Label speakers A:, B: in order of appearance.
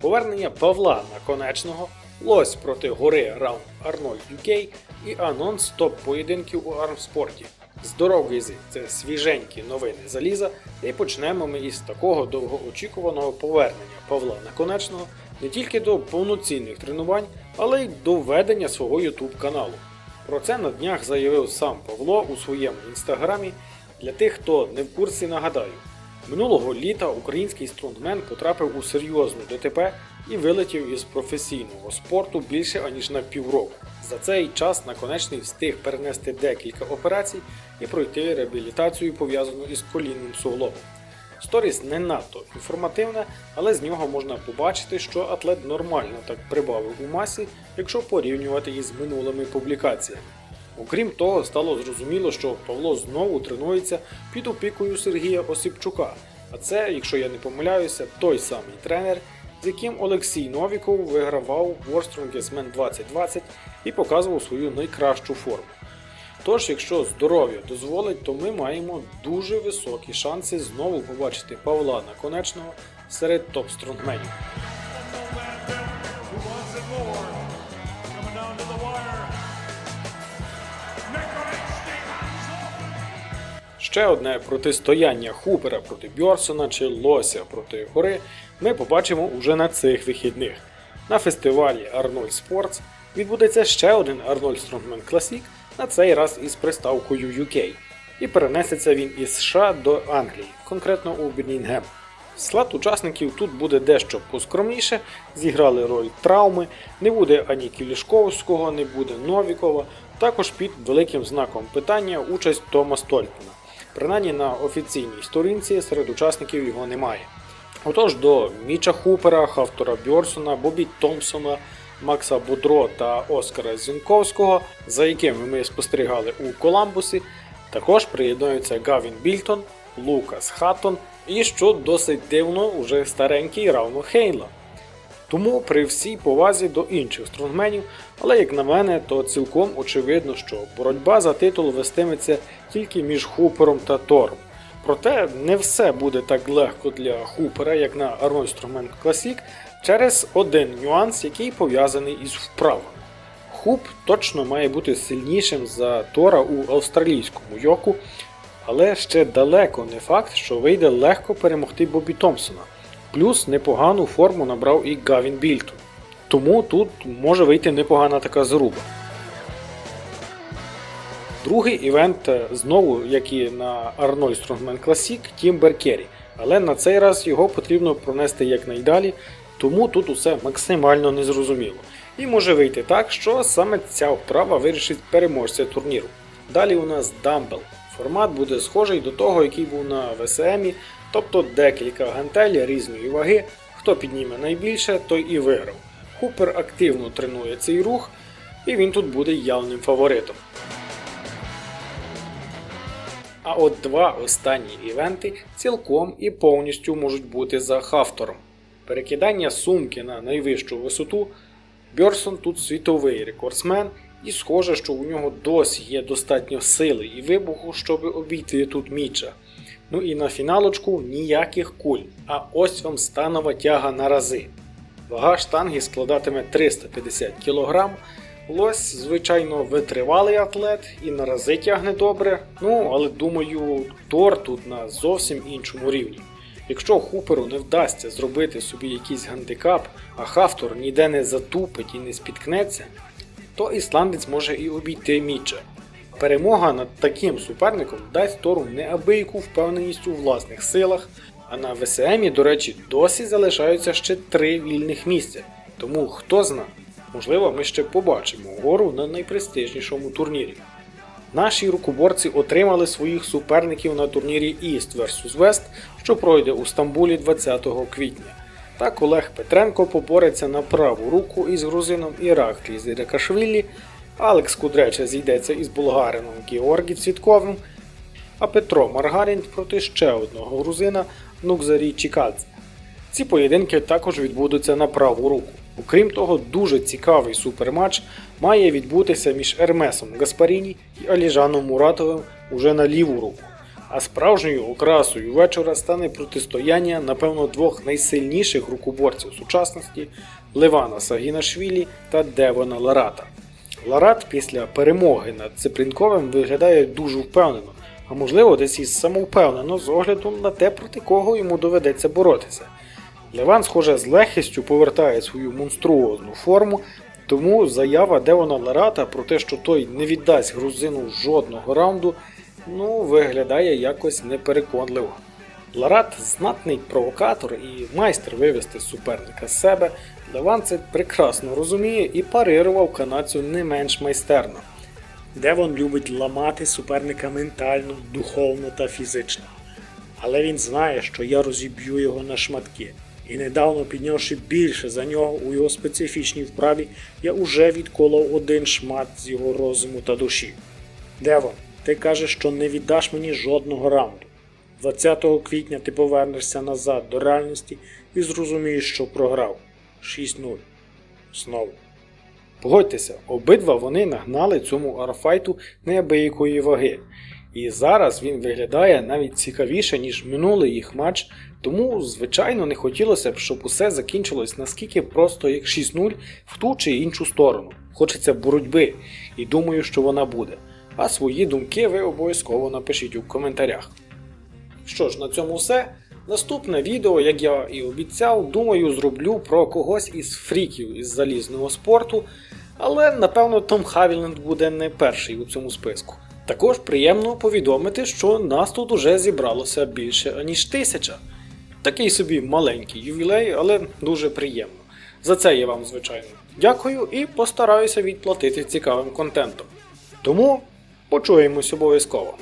A: повернення Павла Наконечного, Лось проти гори раунд Арнольд UK і анонс топ-поєдинків у армспорті. Здоровий зі це свіженькі новини заліза, і почнемо ми із такого довгоочікуваного повернення Павла Наконечного не тільки до повноцінних тренувань, але й до ведення свого YouTube каналу. Про це на днях заявив сам Павло у своєму інстаграмі. Для тих, хто не в курсі, нагадаю, минулого літа український стронгмен потрапив у серйозну ДТП і вилетів із професійного спорту більше аніж на півроку. За цей час наконечний встиг перенести декілька операцій і пройти реабілітацію пов'язану із колінним суглобом. Сторіс не надто інформативне, але з нього можна побачити, що атлет нормально так прибавив у масі, якщо порівнювати із минулими публікаціями. Окрім того, стало зрозуміло, що Павло знову тренується під опікою Сергія Осипчука. А це, якщо я не помиляюся, той самий тренер, з яким Олексій Новіков вигравав Man 2020 і показував свою найкращу форму. Тож, якщо здоров'я дозволить, то ми маємо дуже високі шанси знову побачити Павла Наконечного серед топ-стронгменів.
B: Who
A: Ще одне протистояння Хупера проти Бьорсона чи Лося проти Гори ми побачимо уже на цих вихідних. На фестивалі Arnold Sports відбудеться ще один Arnold Strongman Classic, на цей раз із приставкою UK. І перенесеться він із США до Англії, конкретно у Бірнінгем. Склад учасників тут буде дещо поскромніше, зіграли роль травми, не буде ані Кілішковського, не буде Новікова, також під великим знаком питання участь Тома Стольпена. Принаймні на офіційній сторінці серед учасників його немає. Отож до Міча Хупера, Хавтора Бьорсона, Бобі Томпсона, Макса Будро та Оскара Зінковського, за якими ми спостерігали у Коламбусі, також приєднуються Гавін Більтон, Лукас Хаттон і, що досить дивно, уже старенький Равно Хейнла. Тому при всій повазі до інших стронгменів, але як на мене, то цілком очевидно, що боротьба за титул вестиметься тільки між Хупером та Тором. Проте не все буде так легко для Хупера, як на Arnold Classic, через один нюанс, який пов'язаний із вправами. Хуп точно має бути сильнішим за Тора у австралійському йоку, але ще далеко не факт, що вийде легко перемогти Бобі Томпсона. Плюс непогану форму набрав і Гавін Більтон. Тому тут може вийти непогана така заруба. Другий івент е, знову, як і на Arnold Strongman Classic, Тімбер Керрі. Але на цей раз його потрібно пронести якнайдалі, тому тут усе максимально незрозуміло. І може вийти так, що саме ця вправа вирішить переможця турніру. Далі у нас Дамбел. Формат буде схожий до того, який був на ВСМі, тобто декілька гантель різної ваги. Хто підніме найбільше, той і виграв. Хупер активно тренує цей рух, і він тут буде явним фаворитом. А от два останні івенти цілком і повністю можуть бути за Хафтором. Перекидання сумки на найвищу висоту. Бьорсон тут світовий рекордсмен, і схоже, що у нього досі є достатньо сили і вибуху, щоб обійти тут міча. Ну і на фіналочку ніяких куль, а ось вам станова тяга на рази. Вага штанги складатиме 350 кг. Лось, звичайно, витривалий атлет і на рази тягне добре. Ну, але думаю, Тор тут на зовсім іншому рівні. Якщо Хуперу не вдасться зробити собі якийсь гандикап, а Хафтор ніде не затупить і не спіткнеться, то ісландець може і обійти Міча. Перемога над таким суперником дасть Тору неабияку впевненість у власних силах, а на ВСМі, до речі, досі залишаються ще три вільних місця. Тому хто зна, можливо, ми ще побачимо гору на найпрестижнішому турнірі. Наші рукоборці отримали своїх суперників на турнірі East vs West, що пройде у Стамбулі 20 квітня. Так Олег Петренко побореться на праву руку із грузином Іраклі Зірякашвілі, Алекс Кудреча зійдеться із болгарином Георгі Цвітковим, а Петро Маргарін проти ще одного грузина Нукзарі Чікадзе. Ці поєдинки також відбудуться на праву руку. Окрім того, дуже цікавий суперматч має відбутися між Ермесом Гаспаріні і Аліжаном Муратовим уже на ліву руку. А справжньою окрасою вечора стане протистояння, напевно, двох найсильніших рукоборців сучасності Левана Сагінашвілі та Девона Ларата. Ларат після перемоги над Ципрінковим виглядає дуже впевнено, а можливо десь і самовпевнено з оглядом на те, проти кого йому доведеться боротися. Леван, схоже, з легкістю повертає свою монструозну форму, тому заява Девона Ларата про те, що той не віддасть грузину жодного раунду, ну, виглядає якось непереконливо. Ларат знатний провокатор і майстер вивести суперника з себе. Леван це прекрасно розуміє і парирував канадцю не менш майстерно.
C: Девон любить ламати суперника ментально, духовно та фізично. Але він знає, що я розіб'ю його на шматки. І недавно піднявши більше за нього у його специфічній вправі, я уже відколов один шмат з його розуму та душі. Девон, ти кажеш, що не віддаш мені жодного раунду. 20 квітня ти повернешся назад до реальності і зрозумієш, що програв. 6-0. Знову.
A: Погодьтеся, обидва вони нагнали цьому арфайту неабиякої ваги. І зараз він виглядає навіть цікавіше, ніж минулий їх матч, тому, звичайно, не хотілося б, щоб усе закінчилось наскільки просто як 6-0 в ту чи іншу сторону. Хочеться боротьби, і думаю, що вона буде. А свої думки ви обов'язково напишіть у коментарях. Що ж, на цьому все. Наступне відео, як я і обіцяв, думаю, зроблю про когось із фріків із залізного спорту, але напевно Том Хавіленд буде не перший у цьому списку. Також приємно повідомити, що нас тут уже зібралося більше аніж тисяча. Такий собі маленький ювілей, але дуже приємно. За це я вам, звичайно, дякую і постараюся відплатити цікавим контентом. Тому почуємось обов'язково.